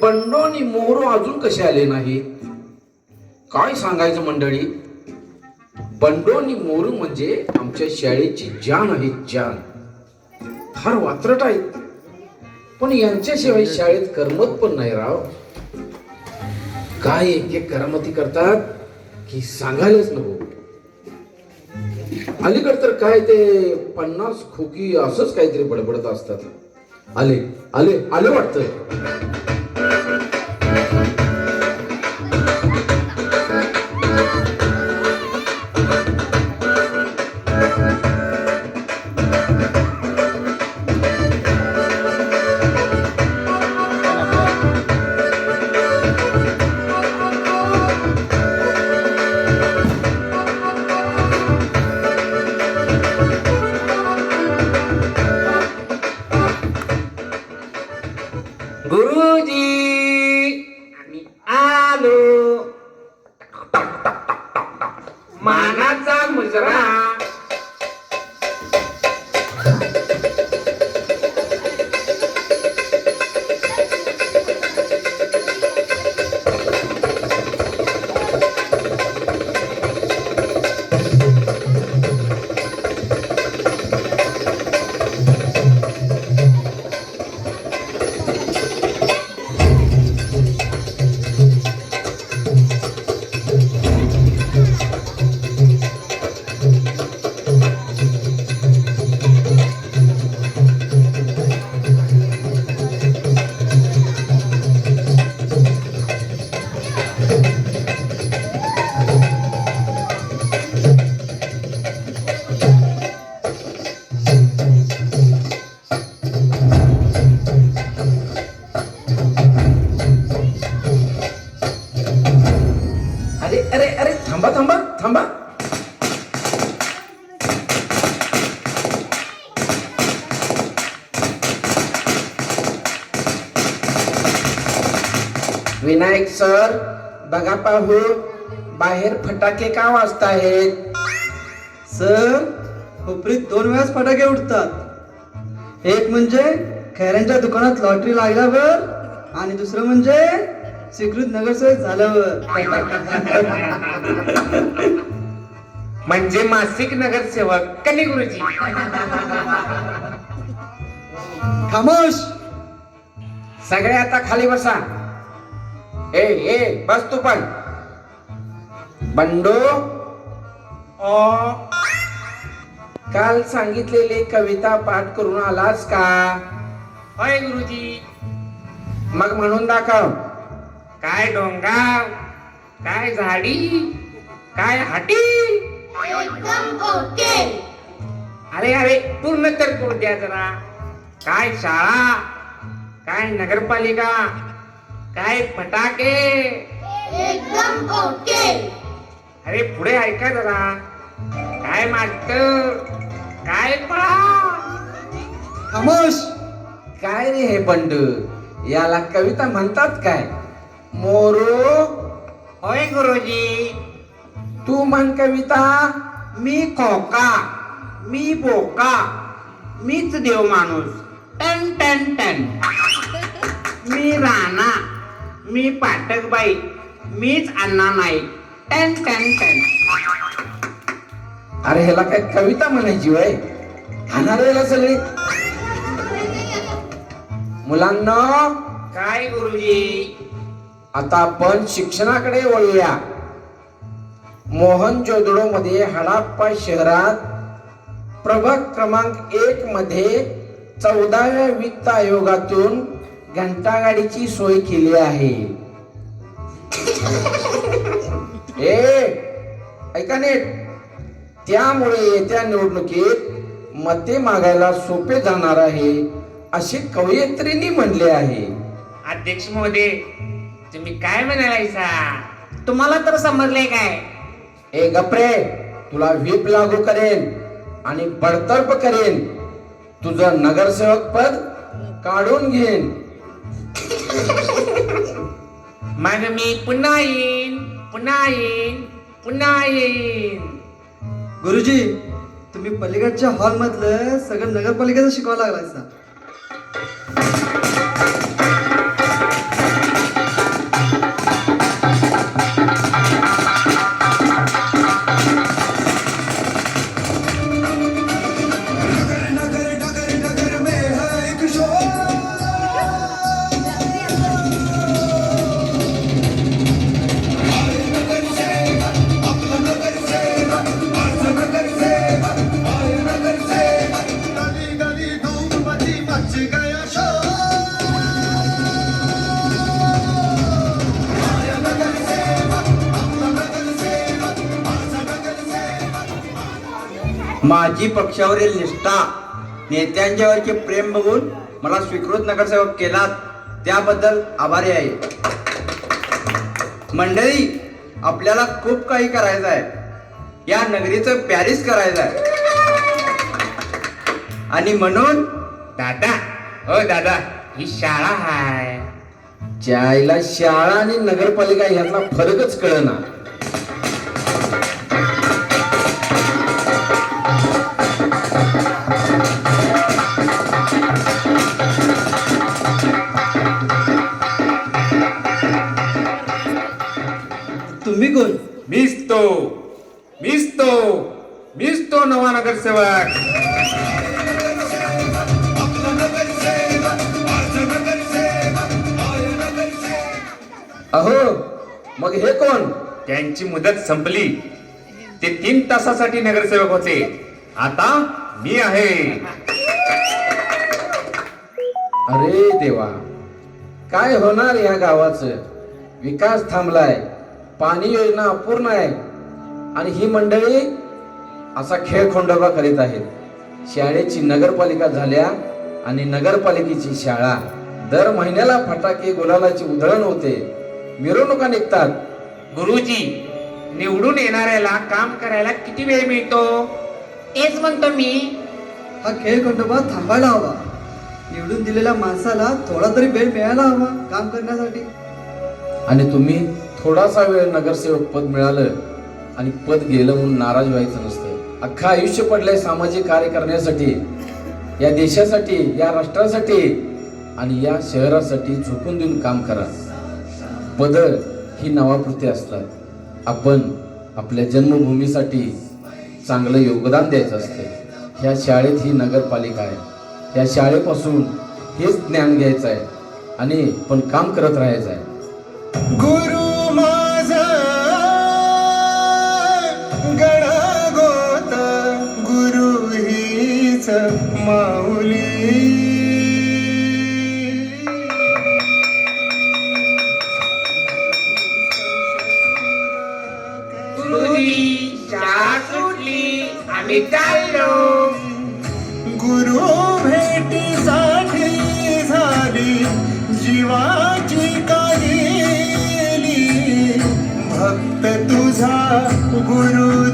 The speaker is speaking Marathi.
हे बंडो आणि मोहरो अजून कसे आले नाहीत काय सांगायचं मंडळी? बंडो आणि मोरू म्हणजे आमच्या शाळेची जान आहे जान. फार वात्रट आहेत पण यांच्याशिवाय शाळेत करमत पण नाही राव. काय एक एक करामती करतात की सांगायलाच नको. अलीकड तर काय ते पन्नास खोकी असंच काहीतरी बडबडत असतात. आले आले आले वाटतं. ಜನ विनायक सर बघा पाहू. बाहेर फटाके का वाजताहेत? सर हुपरीत दोन वेळाच फटाके उडतात. एक म्हणजे खैऱ्यांच्या दुकानात लॉटरी लागल्यावर आणि दुसरं म्हणजे स्वीकृत नगरसेवक झाल्यावर. म्हणजे मासिक नगरसेवक कनी गुरुजी. खामोश. सगळे आता खाली बसा. ए ए बस तू पण. बंडू? ओ काल सांगितलेली कविता पाठ करून आलास का? होय गुरुजी. मग म्हणून दाखव. काय डोंगाव? काय झाडी? काय हाटी? एकदम ओके. अरे अरे पूर्ण तर करू द्या जरा. काय शाळा? काय नगरपालिका? काय फटाके? एकदम ओके. अरे पुढे ऐका जरा? काय मास्टर काय पळा खामोश. काय रे हे बंड? याला कविता म्हणतात काय? मोरू. होय गुरुजी. तू म्हण कविता. मी खोका. मी बोका. मीच देव माणूस. टन टन टन. मी राणा. मी पाटकबाई मीच अण्णा नाईक. टन टन टन. अरे ह्याला काय कविता म्हणायची वय? याला सगळी? मुलांना. काय गुरुजी? आता आपण शिक्षणाकडे वळूया. मोहन जोदडो मध्ये हडाप्पा शहरात प्रभाग क्रमांक एक मध्ये चौदाव्या वित्त आयोगातून घंटागाडीची सोय केली आहे. ए ऐका नीट. त्यामुळे येत्या निवडणुकीत मते मागायला सोपे जाणार आहे असे कवयित्रींनी म्हणले आहे. अध्यक्ष महोदय तुम्ही काय म्हणालायसा तुम्हाला तर समजले काय? ए गप्रे तुला व्हीप लागू करेन आणि बडतर्फ करेन. तुझं नगरसेवक पद काढून घेईन. मग मी पुन्हा येईन पुन्हा येईन पुन्हा येईन. गुरुजी तुम्ही पलीकडच्या हॉल मधलं सगळं नगरपालिकेचं शिकवायला लागलाय माझी पक्षावरील निष्ठा नेत्यांच्यावरचे प्रेम बघून मला स्वीकृत नगरसेवक केलात त्याबद्दल आभारी आहे. मंडळी आपल्याला खूप काही करायचं आहे. या नगरीचं पॅरिस करायचं आहे. आणि म्हणून दादा हो दादा ही शाळा हाय. ज्याला शाळा आणि नगरपालिका यांना फरकच कळना. तुम्ही कोण मीच तो मीच तो मीच तो नवा नगरसेवक. अहो मग हे कोण? त्यांची मुदत संपली. ते तीन तासासाठी नगरसेवक होते. आता मी आहे. अरे देवा काय होणार या गावाचं? विकास थांबलाय. पाणी योजना अपूर्ण आहे. आणि ही मंडळी असा खेळ खोंडोबा करीत आहेत. शाळेची नगरपालिका झाल्या आणि नगरपालिकेची शाळा. दर महिन्याला फटाके गुलालाची उधळण होते. मिरवणुका निघतात. गुरुजी निवडून येणाऱ्याला काम करायला किती वेळ मिळतो? तेच म्हणतो मी. हा खेळ खंडोबा थांबायला हवा. निवडून दिलेल्या माणसाला थोडा तरी वेळ मिळायला हवा काम करण्यासाठी. आणि तुम्ही थोडासा वेळ नगरसेवक पद मिळालं आणि पद गेलं म्हणून नाराज व्हायचं नसतं. अख्खं आयुष्य पडलंय सामाजिक कार्य करण्यासाठी या देशासाठी या राष्ट्रासाठी आणि या शहरासाठी झोकून देऊन काम करा. पद ही नावापुरती असतात. आपण आपल्या जन्मभूमीसाठी चांगलं योगदान द्यायचं असतं. ह्या शाळेत ही नगरपालिका आहे. या शाळेपासून हेच ज्ञान घ्यायचं आहे. आणि पण काम करत राहायचं आहे. माऊली. आम्ही चाललो. गुरु भेटीसाठी झाली जीवाची काली. भक्त तुझा गुरु